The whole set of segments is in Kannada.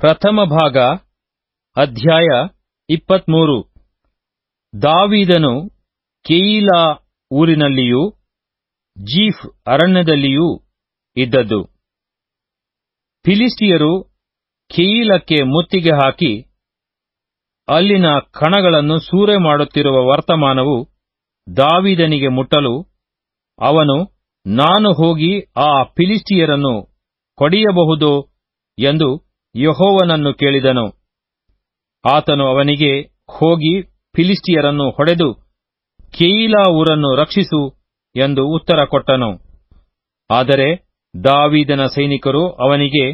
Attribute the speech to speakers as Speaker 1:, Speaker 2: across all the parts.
Speaker 1: ಪ್ರಥಮ ಭಾಗ, ಅಧ್ಯಾಯ ಇಪ್ಪತ್ಮೂರು. ದಾವೀದನು ಕೆಯೀಲಾ ಊರಿನಲ್ಲಿಯೂ, ಜೀಫ್ ಅರಣ್ಯದಲ್ಲಿಯೂ ಇದ್ದದ್ದು. ಫಿಲಿಸ್ಟಿಯರು ಕೆಯಿಲಕ್ಕೆ ಮುತ್ತಿಗೆ ಹಾಕಿ, ಅಲ್ಲಿನ ಕಣಗಳನ್ನು ಸೂರೆ ಮಾಡುತ್ತಿರುವ ವರ್ತಮಾನವು ದಾವಿದನಿಗೆ ಮುಟ್ಟಲು, ಅವನು, ನಾನು ಹೋಗಿ ಆ ಫಿಲಿಸ್ಟಿಯರನ್ನು ಕೊಡಿಯಬಹುದು? ಎಂದು ಯೆಹೋವನನ್ನು ಕೇಳಿದನು. ಆತನು ಅವನಿಗೆ, ಹೋಗಿ ಫಿಲಿಸ್ಟಿಯರನ್ನು ಹೊಡೆದು ಕೇಯಿಲಾ ಊರನ್ನು ರಕ್ಷಿಸು ಎಂದು ಉತ್ತರ ಕೊಟ್ಟನು. ಆದರೆ ದಾವಿದನ ಸೈನಿಕರು ಅವನಿಗೆ,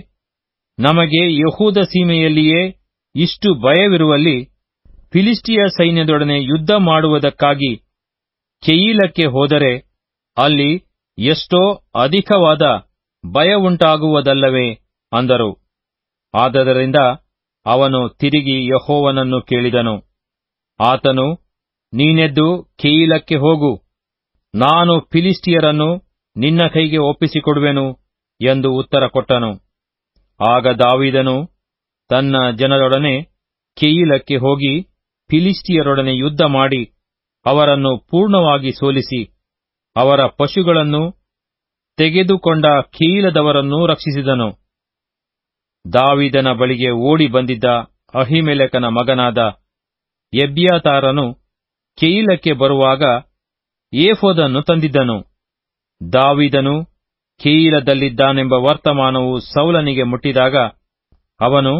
Speaker 1: ನಮಗೆ ಯಹೂದ ಸೀಮೆಯಲ್ಲಿಯೇ ಇಷ್ಟು ಭಯವಿರುವಲ್ಲಿ ಫಿಲಿಸ್ಟಿಯ ಸೈನ್ಯದೊಡನೆ ಯುದ್ಧ ಮಾಡುವುದಕ್ಕಾಗಿ ಕೆಯೀಲಕ್ಕೆ ಹೋದರೆ ಅಲ್ಲಿ ಎಷ್ಟೋ ಅಧಿಕವಾದ ಭಯವುಂಟಾಗುವುದಲ್ಲವೇ ಅಂದರು. ಆದದರಿಂದ ಅವನು ತಿರುಗಿ ಯಹೋವನನ್ನು ಕೇಳಿದನು. ಆತನು, ನೀನೆದ್ದು ಕೀಲಕ್ಕೆ ಹೋಗು. ನಾನು ಫಿಲಿಸ್ಟಿಯರನ್ನು ನಿನ್ನ ಕೈಗೆ ಒಪ್ಪಿಸಿಕೊಡುವೆನು ಎಂದು ಉತ್ತರ ಕೊಟ್ಟನು. ಆಗ ದಾವಿದನು ತನ್ನ ಜನರೊಡನೆ ಕೇಯಿಲಕ್ಕೆ ಹೋಗಿ ಫಿಲಿಸ್ಟಿಯರೊಡನೆ ಯುದ್ಧ ಮಾಡಿ ಅವರನ್ನು ಪೂರ್ಣವಾಗಿ ಸೋಲಿಸಿ, ಅವರ ಪಶುಗಳನ್ನು ತೆಗೆದುಕೊಂಡ ಕೀಲದವರನ್ನು ರಕ್ಷಿಸಿದನು. ದಾವಿದನ ಬಳಿಗೆ ಓಡಿ ಬಂದಿದ್ದ ಅಹಿಮೆಲೆಕನ ಮಗನಾದ ಎಬ್ಯಾತಾರನು ಕೆಯಿಲಕ್ಕೆ ಬರುವಾಗ ಏಫೋದನ್ನು ತಂದಿದ್ದನು. ದಾವಿದನು ಕೆಯಿಲದಲ್ಲಿದ್ದಾನೆಂಬ ವರ್ತಮಾನವು ಸೌಲನಿಗೆ ಮುಟ್ಟಿದಾಗ ಅವನು,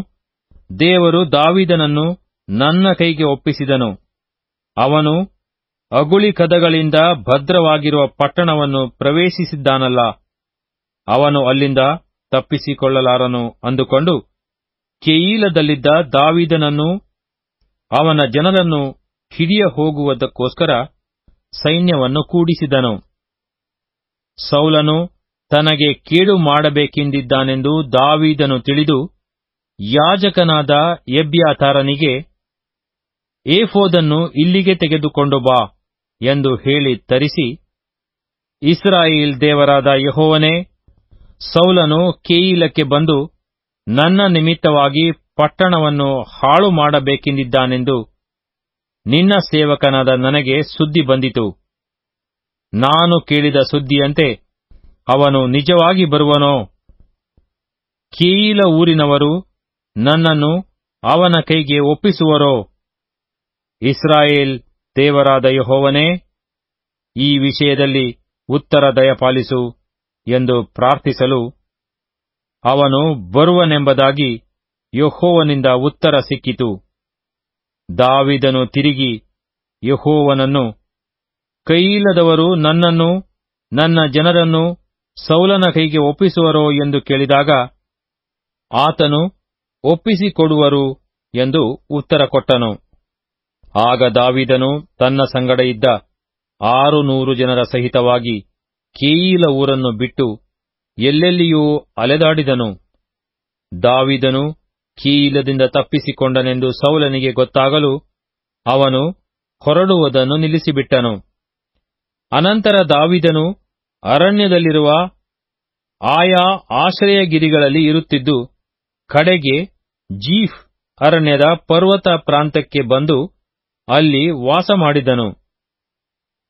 Speaker 1: ದೇವರು ದಾವಿದನನ್ನು ನನ್ನ ಕೈಗೆ ಒಪ್ಪಿಸಿದನು. ಅವನು ಅಗುಳಿ ಕದಗಳಿಂದ ಭದ್ರವಾಗಿರುವ ಪಟ್ಟಣವನ್ನು ಪ್ರವೇಶಿಸಿದ್ದಾನಲ್ಲ. ಅವನು ಅಲ್ಲಿಂದ ತಪ್ಪಿಸಿಕೊಳ್ಳಲಾರನು ಅಂದುಕೊಂಡು ಕೆಯೀಲದಲ್ಲಿದ್ದ ದಾವಿದನನ್ನು, ಅವನ ಜನರನ್ನು ಹಿಡಿಯ ಹೋಗುವುದಕ್ಕೋಸ್ಕರ ಸೈನ್ಯವನ್ನು ಕೂಡಿಸಿದನು. ಸೌಲನು ತನಗೆ ಕೇಡು ಮಾಡಬೇಕೆಂದಿದ್ದಾನೆಂದು ದಾವಿದನು ತಿಳಿದು ಯಾಜಕನಾದ ಎಬ್ಯಾತಾರನಿಗೆ, ಏಫೋದನ್ನು ಇಲ್ಲಿಗೆ ತೆಗೆದುಕೊಂಡು ಬಾ ಎಂದು ಹೇಳಿ ತರಿಸಿ, ಇಸ್ರಾಯೇಲ್ ದೇವರಾದ ಯಹೋವನೇ ಸೌಲನು ಕೇಯಿಲಕ್ಕೆ ಬಂದು, ನನ್ನ ನಿಮಿತ್ತವಾಗಿ ಪಟ್ಟಣವನ್ನು ಹಾಳು ಮಾಡಬೇಕೆಂದಿದ್ದಾನೆಂದು ನಿನ್ನ ಸೇವಕನಾದ ನನಗೆ ಸುದ್ದಿ ಬಂದಿತು. ನಾನು ಕೇಳಿದ ಸುದ್ದಿಯಂತೆ, ಅವನು ನಿಜವಾಗಿ ಬರುವನೋ? ಕೇಯಿಲ ಊರಿನವರು ನನ್ನನ್ನು ಅವನ ಕೈಗೆ ಒಪ್ಪಿಸುವರೋ? ಇಸ್ರಾಯೇಲ್ ದೇವರಾದ ಯಹೋವನೇ, ಈ ವಿಷಯದಲ್ಲಿ ಉತ್ತರ ದಯಪಾಲಿಸು. ಎಂದು ಪ್ರಾರ್ಥಿಸಲು ಅವನು ಬರುವನೆಂಬುದಾಗಿ ಯಹೋವನಿಂದ ಉತ್ತರ ಸಿಕ್ಕಿತು. ದಾವಿದನು ತಿರುಗಿ ಯಹೋವನನ್ನು, ಕೈಯಿಲ್ಲದವರು ನನ್ನನ್ನು, ನನ್ನ ಜನರನ್ನು ಸೌಲನ ಕೈಗೆ ಒಪ್ಪಿಸುವರೋ ಎಂದು ಕೇಳಿದಾಗ ಆತನು ಒಪ್ಪಿಸಿಕೊಡುವರು ಎಂದು ಉತ್ತರ ಕೊಟ್ಟನು. ಆಗ ದಾವಿದನು ತನ್ನ ಸಂಗಡ ಇದ್ದ ಆರು ನೂರು ಜನರ ಸಹಿತವಾಗಿ ಕೇಯಿಲ ಊರನ್ನು ಬಿಟ್ಟು ಎಲ್ಲೆಲ್ಲಿಯೂ ಅಲೆದಾಡಿದನು. ದಾವಿದನು ಕೀಲದಿಂದ ತಪ್ಪಿಸಿಕೊಂಡನೆಂದು ಸೌಲನಿಗೆ ಗೊತ್ತಾಗಲು ಅವನು ಹೊರಡುವುದನ್ನು ನಿಲ್ಲಿಸಿಬಿಟ್ಟನು. ಅನಂತರ ದಾವಿದನು ಅರಣ್ಯದಲ್ಲಿರುವ ಆಯಾ ಆಶ್ರಯಗಿರಿಗಳಲ್ಲಿ ಇರುತ್ತಿದ್ದು, ಕಡೆಗೆ ಜೀಫ್ ಅರಣ್ಯದ ಪರ್ವತ ಪ್ರಾಂತಕ್ಕೆ ಬಂದು ಅಲ್ಲಿ ವಾಸ ಮಾಡಿದನು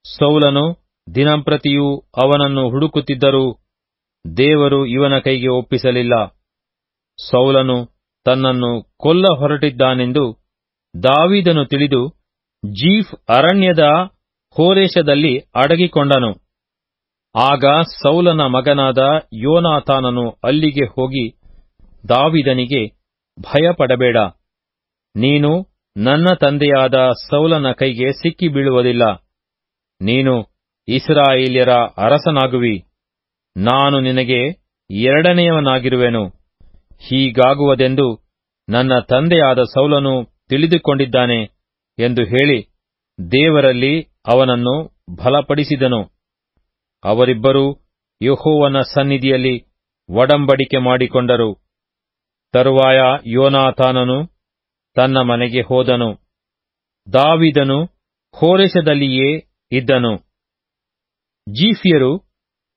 Speaker 1: ಸೌಲನು ದಿನಂಪ್ರತಿಯೂ ಅವನನ್ನು ಹುಡುಕುತ್ತಿದ್ದರೂ ದೇವರು ಇವನ ಕೈಗೆ ಒಪ್ಪಿಸಲಿಲ್ಲ. ಸೌಲನು ತನ್ನನ್ನು ಕೊಲ್ಲ ಹೊರಟಿದ್ದಾನೆಂದು ದಾವಿದನು ತಿಳಿದು ಜೀಫ್ ಅರಣ್ಯದ ಹೋರೇಶದಲ್ಲಿ ಅಡಗಿಕೊಂಡನು. ಆಗ ಸೌಲನ ಮಗನಾದ ಯೋನಾತಾನನು ಅಲ್ಲಿಗೆ ಹೋಗಿ ದಾವಿದನಿಗೆ ಭಯಪಡಬೇಡ, ನೀನು ನನ್ನ ತಂದೆಯಾದ ಸೌಲನ ಕೈಗೆ ಸಿಕ್ಕಿ ಬೀಳುವುದಿಲ್ಲ ನೀನು ಇಸ್ರಾಯೇಲ್ಯರ ಅರಸನಾಗುವಿ. ನಾನು ನಿನಗೆ ಎರಡನೆಯವನಾಗಿರುವೆನು. ಹೀಗಾಗುವುದೆಂದು ನನ್ನ ತಂದೆಯಾದ ಸೌಲನು ತಿಳಿದುಕೊಂಡಿದ್ದಾನೆ ಎಂದು ಹೇಳಿ ದೇವರಲ್ಲಿ ಅವನನ್ನು ಬಲಪಡಿಸಿದನು. ಅವರಿಬ್ಬರೂ ಯಹೋವನ ಸನ್ನಿಧಿಯಲ್ಲಿ ಒಡಂಬಡಿಕೆ ಮಾಡಿಕೊಂಡರು. ತರುವಾಯ ಯೋನಾಥಾನನು ತನ್ನ ಮನೆಗೆ ಹೋದನು. ದಾವಿದನು ಹೋರೆಶದಲ್ಲಿಯೇ ಇದ್ದನು. ಜೀಫಿಯರು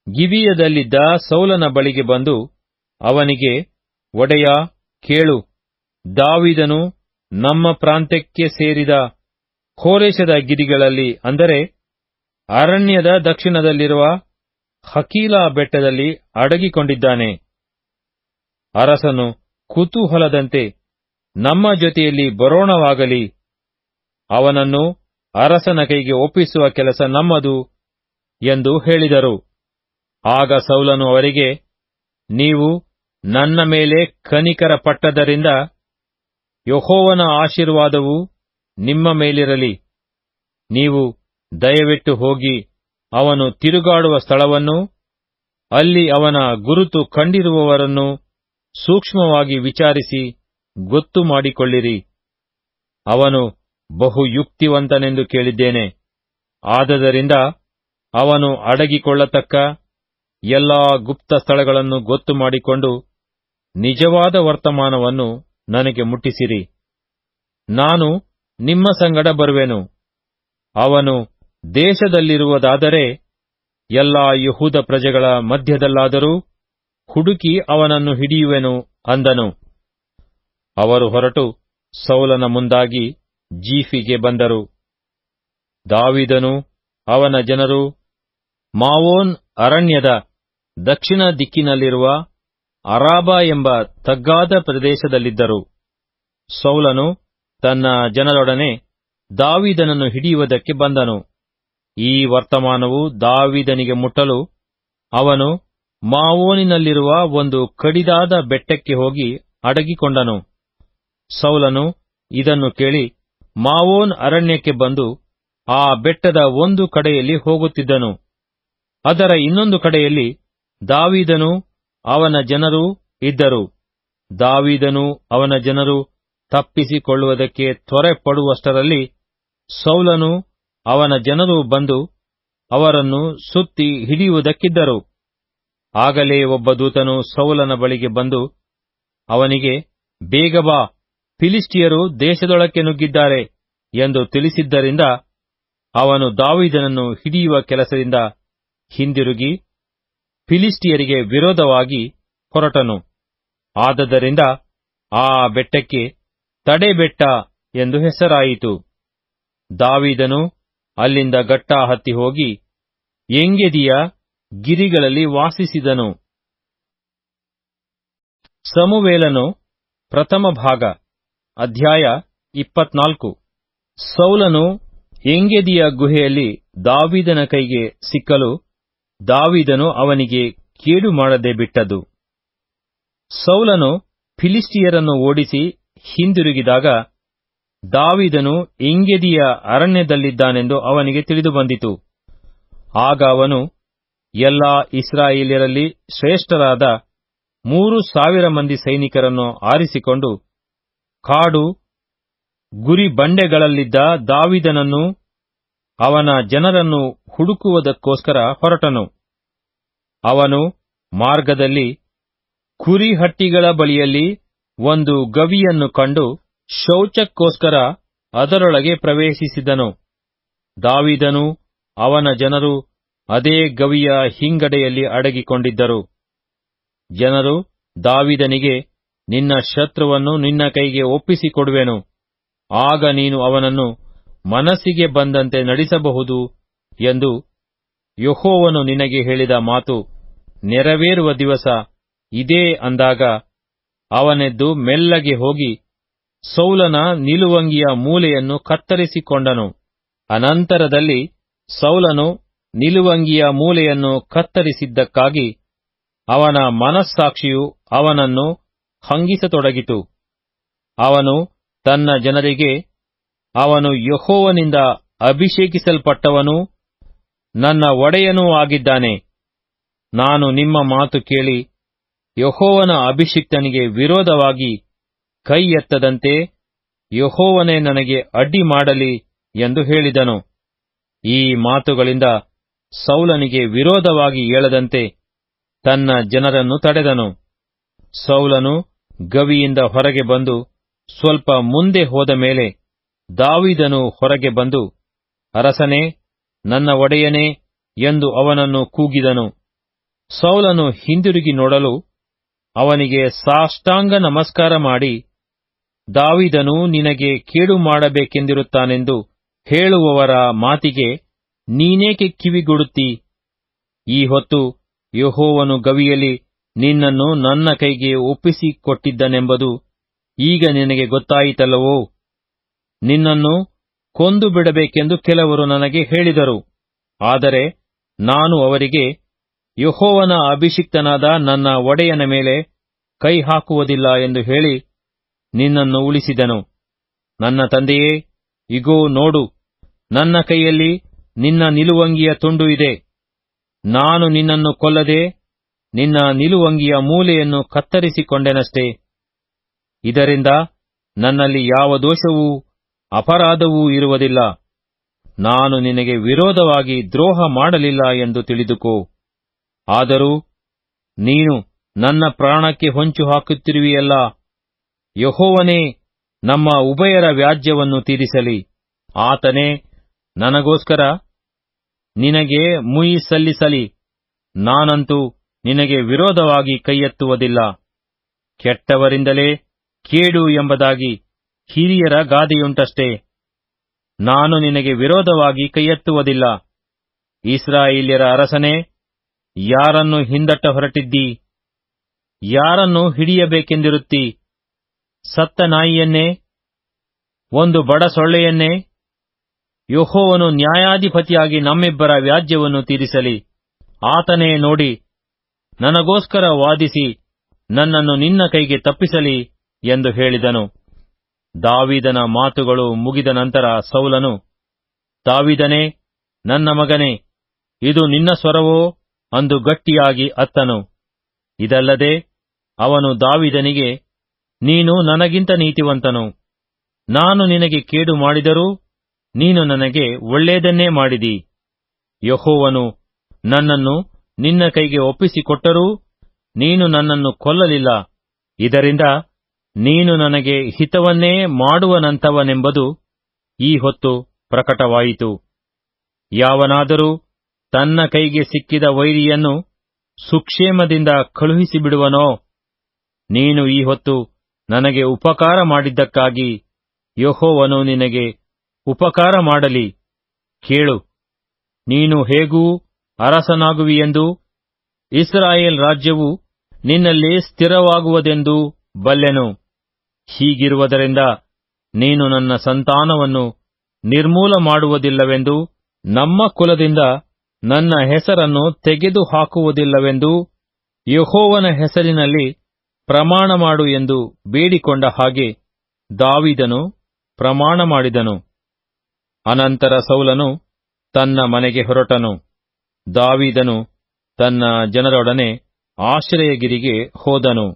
Speaker 1: ಗಿಬಿಯದಲ್ಲಿದ್ದ ಸೌಲನ ಬಳಿಗೆ ಬಂದು ಅವನಿಗೆ, ಒಡೆಯ, ಕೇಳು. ದಾವಿದನು ನಮ್ಮ ಪ್ರಾಂತ್ಯಕ್ಕೆ ಸೇರಿದ ಖೋರೇಶದ ಗಿರಿಗಳಲ್ಲಿ ಅಂದರೆ ಅರಣ್ಯದ ದಕ್ಷಿಣದಲ್ಲಿರುವ ಹಕೀಲಾ ಬೆಟ್ಟದಲ್ಲಿ ಅಡಗಿಕೊಂಡಿದ್ದಾನೆ. ಅರಸನು ಕುತೂಹಲದಂತೆ, ನಮ್ಮ ಜೊತೆಯಲ್ಲಿ ಬರೋಣವಾಗಲಿ. ಅವನನ್ನು ಅರಸನ ಕೈಗೆ ಒಪ್ಪಿಸುವ ಕೆಲಸ ನಮ್ಮದು. ಎಂದು ಹೇಳಿದರು. ಆಗ ಸೌಲನು ಅವರಿಗೆ, ನೀವು ನನ್ನ ಮೇಲೆ ಕನಿಕರ ಪಟ್ಟದರಿಂದ ಯಹೋವನ ಆಶೀರ್ವಾದವು ನಿಮ್ಮ ಮೇಲಿರಲಿ. ನೀವು ದಯವಿಟ್ಟು ಹೋಗಿ ಅವನು ತಿರುಗಾಡುವ ಸ್ಥಳವನ್ನು, ಅಲ್ಲಿ ಅವನ ಗುರುತು ಕಂಡಿರುವವರನ್ನು ಸೂಕ್ಷ್ಮವಾಗಿ ವಿಚಾರಿಸಿ ಗೊತ್ತು ಮಾಡಿಕೊಳ್ಳಿರಿ. ಅವನು ಬಹು ಯುಕ್ತಿವಂತನೆಂದು ಕೇಳಿದ್ದೇನೆ. ಆದದರಿಂದ ಅವನು ಅಡಗಿಕೊಳ್ಳತಕ್ಕ ಎಲ್ಲಾ ಗುಪ್ತ ಸ್ಥಳಗಳನ್ನು ಗೊತ್ತು ಮಾಡಿಕೊಂಡು ನಿಜವಾದ ವರ್ತಮಾನವನ್ನು ನನಗೆ ಮುಟ್ಟಿಸಿರಿ. ನಾನು ನಿಮ್ಮ ಸಂಗಡ ಬರುವೆನು. ಅವನು ದೇಶದಲ್ಲಿರುವುದಾದರೆ ಎಲ್ಲಾ ಯಹೂದ ಪ್ರಜೆಗಳ ಮಧ್ಯದಲ್ಲಾದರೂ ಹುಡುಕಿ ಅವನನ್ನು ಹಿಡಿಯುವೆನು ಅಂದನು. ಅವರು ಹೊರಟು ಸೌಲನ ಮುಂದಾಗಿ ಜೀಫಿಗೆ ಬಂದರು. ದಾವಿದನು ಅವನ ಜನರು ಮಾವೋನ್ ಅರಣ್ಯದ ದಕ್ಷಿಣ ದಿಕ್ಕಿನಲ್ಲಿರುವ ಅರಾಬ ಎಂಬ ತಗ್ಗಾದ ಪ್ರದೇಶದಲ್ಲಿದ್ದರು. ಸೌಲನು ತನ್ನ ಜನರೊಡನೆ ದಾವಿದನನ್ನು ಹಿಡಿಯುವುದಕ್ಕೆ ಬಂದನು. ಈ ವರ್ತಮಾನವು ದಾವಿದನಿಗೆ ಮುಟ್ಟಲು ಅವನು ಮಾವೋನಿನಲ್ಲಿರುವ ಒಂದು ಕಡಿದಾದ ಬೆಟ್ಟಕ್ಕೆ ಹೋಗಿ ಅಡಗಿಕೊಂಡನು. ಸೌಲನು ಇದನ್ನು ಕೇಳಿ ಮಾವೋನ್ ಅರಣ್ಯಕ್ಕೆ ಬಂದು ಆ ಬೆಟ್ಟದ ಒಂದು ಕಡೆಯಲ್ಲಿ ಹೋಗುತ್ತಿದ್ದನು. ಅದರ ಇನ್ನೊಂದು ಕಡೆಯಲ್ಲಿ ದಾವಿದನು ಅವನ ಜನರು ಇದ್ದರು. ದಾವಿದನು ಅವನ ಜನರು ತಪ್ಪಿಸಿಕೊಳ್ಳುವುದಕ್ಕೆ ತ್ವರೆ ಪಡುವಷ್ಟರಲ್ಲಿ ಸೌಲನು ಅವನ ಜನರು ಬಂದು ಅವರನ್ನು ಸುತ್ತಿ ಹಿಡಿಯುವುದಕ್ಕಿದ್ದರು. ಆಗಲೇ ಒಬ್ಬ ದೂತನು ಸೌಲನ ಬಳಿಗೆ ಬಂದು ಅವನಿಗೆ, ಬೇಗ ಬಾ ಫಿಲಿಸ್ಟಿಯರು ದೇಶದೊಳಕ್ಕೆ ನುಗ್ಗಿದ್ದಾರೆ ಎಂದು ತಿಳಿಸಿದ್ದರಿಂದ ಅವನು ದಾವಿದನನ್ನು ಹಿಡಿಯುವ ಕೆಲಸದಿಂದ ಹಿಂದಿರುಗಿ ಫಿಲಿಸ್ಟಿಯರಿಗೆ ವಿರೋಧವಾಗಿ ಹೊರಟನು. ಆದದರಿಂದ ಆ ಬೆಟ್ಟಕ್ಕೆ ತಡೆಬೆಟ್ಟ ಎಂದು ಹೆಸರಾಯಿತು. ದಾವಿದನು ಅಲ್ಲಿಂದ ಗಟ್ಟ ಹತ್ತಿ ಹೋಗಿ ಎಂಗೆದಿಯ ಗಿರಿಗಳಲ್ಲಿ ವಾಸಿಸಿದನು. ಸಮುವೇಲನು ಪ್ರಥಮ ಭಾಗ, ಅಧ್ಯಾಯ ಇಪ್ಪತ್ನಾಲ್ಕು. ಸೌಲನು ಎಂಗೆದಿಯ ಗುಹೆಯಲ್ಲಿ ದಾವಿದನ ಕೈಗೆ ಸಿಕ್ಕಲು ದಾವಿದನು ಅವನಿಗೆ ಕೇಡು ಮಾಡದೆ ಬಿಟ್ಟದು ಸೌಲನು ಫಿಲಿಸ್ಟಿಯರನ್ನು ಓಡಿಸಿ ಹಿಂದಿರುಗಿದಾಗ ದಾವಿದನು ಎಂಗೆದಿಯ ಅರಣ್ಯದಲ್ಲಿದ್ದಾನೆಂದು ಅವನಿಗೆ ತಿಳಿದುಬಂದಿತು. ಆಗ ಅವನು ಎಲ್ಲಾ ಇಸ್ರಾಯೇಲ್ಯರಲ್ಲಿ ಶ್ರೇಷ್ಠರಾದ ಮೂರು ಸಾವಿರ ಮಂದಿ ಸೈನಿಕರನ್ನು ಆರಿಸಿಕೊಂಡು ಕಾಡು ಗುರಿ ಬಂಡೆಗಳಲ್ಲಿದ್ದ ದಾವಿದನನ್ನು ಅವನ ಜನರನ್ನು ಹುಡುಕುವುದಕ್ಕೋಸ್ಕರ ಹೊರಟನು. ಅವನು ಮಾರ್ಗದಲ್ಲಿ ಕುರಿಹಟ್ಟಿಗಳ ಬಳಿಯಲ್ಲಿ ಒಂದು ಗವಿಯನ್ನು ಕಂಡು ಶೌಚಕ್ಕೋಸ್ಕರ ಅದರೊಳಗೆ ಪ್ರವೇಶಿಸಿದನು. ದಾವಿದನು ಅವನ ಜನರು ಅದೇ ಗವಿಯ ಹಿಂಗಡೆಯಲ್ಲಿ ಅಡಗಿಕೊಂಡಿದ್ದರು. ಜನರು ದಾವಿದನಿಗೆ, ನಿನ್ನ ಶತ್ರುವನ್ನು ನಿನ್ನ ಕೈಗೆ ಒಪ್ಪಿಸಿಕೊಡುವೆನು. ಆಗ ನೀನು ಅವನನ್ನು ಮನಸ್ಸಿಗೆ ಬಂದಂತೆ ನಡೆಸಬಹುದು ಎಂದು ಯಹೋವನು ನಿನಗೆ ಹೇಳಿದ ಮಾತು ನೆರವೇರುವ ದಿವಸ ಇದೇ ಅಂದಾಗ ಅವನೆದ್ದು ಮೆಲ್ಲಗೆ ಹೋಗಿ ಸೌಲನ ನಿಲುವಂಗಿಯ ಮೂಲೆಯನ್ನು ಕತ್ತರಿಸಿಕೊಂಡನು. ಅನಂತರದಲ್ಲಿ ಸೌಲನು ನಿಲುವಂಗಿಯ ಮೂಲೆಯನ್ನು ಕತ್ತರಿಸಿದ್ದಕ್ಕಾಗಿ ಅವನ ಮನಸ್ಸಾಕ್ಷಿಯು ಅವನನ್ನು ಹಂಗಿಸತೊಡಗಿತು. ಅವನು ತನ್ನ ಜನರಿಗೆ ಅವನು ಯಹೋವನಿಂದ ಅಭಿಷೇಕಿಸಲ್ಪಟ್ಟವನೂ, ನನ್ನ ಒಡೆಯನೂ ಆಗಿದ್ದಾನೆ. ನಾನು ನಿಮ್ಮ ಮಾತು ಕೇಳಿ ಯಹೋವನ ಅಭಿಷಿಕ್ತನಿಗೆ ವಿರೋಧವಾಗಿ ಕೈ ಎತ್ತದಂತೆ ಯಹೋವನೇ ನನಗೆ ಅಡ್ಡಿ ಮಾಡಲಿ ಎಂದು ಹೇಳಿದನು. ಈ ಮಾತುಗಳಿಂದ ಸೌಲನಿಗೆ ವಿರೋಧವಾಗಿ ಏಳದಂತೆ ತನ್ನ ಜನರನ್ನು ತಡೆದನು. ಸೌಲನು ಗವಿಯಿಂದ ಹೊರಗೆ ಬಂದು ಸ್ವಲ್ಪ ಮುಂದೆ ಹೋದ ಮೇಲೆ ದಾವಿದನು ಹೊರಗೆ ಬಂದು, ಅರಸನೇ, ನನ್ನ ಒಡೆಯನೇ ಎಂದು ಅವನನ್ನು ಕೂಗಿದನು. ಸೌಲನು ಹಿಂದಿರುಗಿ ನೋಡಲು ಅವನಿಗೆ ಸಾಷ್ಟಾಂಗ ನಮಸ್ಕಾರ ಮಾಡಿ, ದಾವಿದನು ನಿನಗೆ ಕೇಡು ಮಾಡಬೇಕೆಂದಿರುತ್ತಾನೆಂದು ಹೇಳುವವರ ಮಾತಿಗೆ ನೀನೇಕೆ ಕಿವಿಗೊಡುತ್ತಿ? ಈ ಹೊತ್ತು ಯಹೋವನು ಗವಿಯಲ್ಲಿ ನಿನ್ನನ್ನು ನನ್ನ ಕೈಗೆ ಒಪ್ಪಿಸಿಕೊಟ್ಟಿದ್ದನೆಂಬುದು ಈಗ ನಿನಗೆ ಗೊತ್ತಾಯಿತಲ್ಲವೋ? ನಿನ್ನನ್ನು ಕೊಂದು ಬಿಡಬೇಕೆಂದು ಕೆಲವರು ನನಗೆ ಹೇಳಿದರು. ಆದರೆ ನಾನು ಅವರಿಗೆ, ಯಹೋವನ ಅಭಿಷಿಕ್ತನಾದ ನನ್ನ ಒಡೆಯನ ಮೇಲೆ ಕೈ ಹಾಕುವುದಿಲ್ಲ ಎಂದು ಹೇಳಿ ನಿನ್ನನ್ನು ಉಳಿಸಿದನು. ನನ್ನ ತಂದೆಯೇ, ಇಗೋ ನೋಡು, ನನ್ನ ಕೈಯಲ್ಲಿ ನಿನ್ನ ನಿಲುವಂಗಿಯ ತುಂಡು ಇದೆ. ನಾನು ನಿನ್ನನ್ನು ಕೊಲ್ಲದೆ ನಿನ್ನ ನಿಲುವಂಗಿಯ ಮೂಲೆಯನ್ನು ಕತ್ತರಿಸಿಕೊಂಡೆನಷ್ಟೇ. ಇದರಿಂದ ನನ್ನಲ್ಲಿ ಯಾವ ದೋಷವೂ ಅಪರಾಧವೂ ಇರುವುದಿಲ್ಲ. ನಾನು ನಿನಗೆ ವಿರೋಧವಾಗಿ ದ್ರೋಹ ಮಾಡಲಿಲ್ಲ ಎಂದು ತಿಳಿದುಕೋ. ಆದರೂ ನೀನು ನನ್ನ ಪ್ರಾಣಕ್ಕೆ ಹೊಂಚು ಹಾಕುತ್ತಿರುವಿಯಲ್ಲ. ಯಹೋವನೇ, ನಮ್ಮ ಉಭಯರ ವ್ಯಾಜ್ಯವನ್ನು ತೀರಿಸಲಿ. ಆತನೇ ನನಗೋಸ್ಕರ ನಿನಗೆ ಮುಯಿ ಸಲ್ಲಿಸಲಿ. ನಾನಂತೂ ನಿನಗೆ ವಿರೋಧವಾಗಿ ಕೈಯೆತ್ತುವುದಿಲ್ಲ. ಕೆಟ್ಟವರಿಂದಲೇ ಕೇಡು ಎಂಬುದಾಗಿ ಹಿರಿಯರ ಗಾದೆಯುಂಟಷ್ಟೇ. ನಾನು ನಿನಗೆ ವಿರೋಧವಾಗಿ ಕೈಯೆತ್ತುವುದಿಲ್ಲ. ಇಸ್ರಾಯೇಲ್ಯರ ಅರಸನೇ, ಯಾರನ್ನು ಹಿಂದಟ್ಟ ಹೊರಟಿದ್ದಿ? ಯಾರನ್ನು ಹಿಡಿಯಬೇಕೆಂದಿರುತ್ತಿ? ಸತ್ತ ನಾಯಿಯನ್ನೇ? ಒಂದು ಬಡ ಸೊಳ್ಳೆಯನ್ನೇ? ಯೋಹೋವನು ನ್ಯಾಯಾಧಿಪತಿಯಾಗಿ ನಮ್ಮಿಬ್ಬರ ವ್ಯಾಜ್ಯವನ್ನು ತೀರಿಸಲಿ. ಆತನೇ ನೋಡಿ, ನನಗೋಸ್ಕರ ವಾದಿಸಿ, ನನ್ನನ್ನು ನಿನ್ನ ಕೈಗೆ ತಪ್ಪಿಸಲಿ ಎಂದು ಹೇಳಿದನು. ದಾವಿದನ ಮಾತುಗಳು ಮುಗಿದ ನಂತರ ಸೌಲನು, ದಾವಿದನೇ, ನನ್ನ ಮಗನೇ, ಇದು ನಿನ್ನ ಸ್ವರವೋ? ಅಂದು ಗಟ್ಟಿಯಾಗಿ ಅತ್ತನು. ಇದಲ್ಲದೆ ಅವನು ದಾವಿದನಿಗೆ, ನೀನು ನನಗಿಂತ ನೀತಿವಂತನು. ನಾನು ನಿನಗೆ ಕೇಡು ಮಾಡಿದರೂ ನೀನು ನನಗೆ ಒಳ್ಳೆಯದನ್ನೇ ಮಾಡಿದಿ. ಯಹೋವನು ನನ್ನನ್ನು ನಿನ್ನ ಕೈಗೆ ಒಪ್ಪಿಸಿಕೊಟ್ಟರೂ ನೀನು ನನ್ನನ್ನು ಕೊಲ್ಲಲಿಲ್ಲ. ಇದರಿಂದ ನೀನು ನನಗೆ ಹಿತವನ್ನೇ ಮಾಡುವನಂತವನೆಂಬುದು ಈ ಹೊತ್ತು ಪ್ರಕಟವಾಯಿತು. ಯಾವನಾದರೂ ತನ್ನ ಕೈಗೆ ಸಿಕ್ಕಿದ ವೈರಿಯನ್ನು ಸುಕ್ಷೇಮದಿಂದ ಕಳುಹಿಸಿಬಿಡುವನೋ? ನೀನು ಈ ಹೊತ್ತು ನನಗೆ ಉಪಕಾರ ಮಾಡಿದ್ದಕ್ಕಾಗಿ ಯಹೋವನು ನಿನಗೆ ಉಪಕಾರ ಮಾಡಲಿ. ಕೇಳು, ನೀನು ಹೇಗೂ ಅರಸನಾಗುವಿಯೆಂದು? ಇಸ್ರಾಯೇಲ್ ರಾಜ್ಯವು ನಿನ್ನಲ್ಲಿ ಸ್ಥಿರವಾಗುವುದೆಂದು ಬಲ್ಲೆನು. ಹೀಗಿರುವುದರಿಂದ ನೀನು ನನ್ನ ಸಂತಾನವನ್ನು ನಿರ್ಮೂಲ ಮಾಡುವುದಿಲ್ಲವೆಂದು, ನಮ್ಮ ಕುಲದಿಂದ ನನ್ನ ಹೆಸರನ್ನು ತೆಗೆದು ಹಾಕುವುದಿಲ್ಲವೆಂದು ಯಹೋವನ ಹೆಸರಿನಲ್ಲಿ ಪ್ರಮಾಣ ಮಾಡು ಎಂದು ಬೇಡಿಕೊಂಡ ಹಾಗೆ ದಾವಿದನು ಪ್ರಮಾಣ ಮಾಡಿದನು. ಅನಂತರ ಸೌಲನು ತನ್ನ ಮನೆಗೆ ಹೊರಟನು. ದಾವಿದನು ತನ್ನ ಜನರೊಡನೆ ಆಶ್ರಯಗಿರಿಗೆ ಹೋದನು.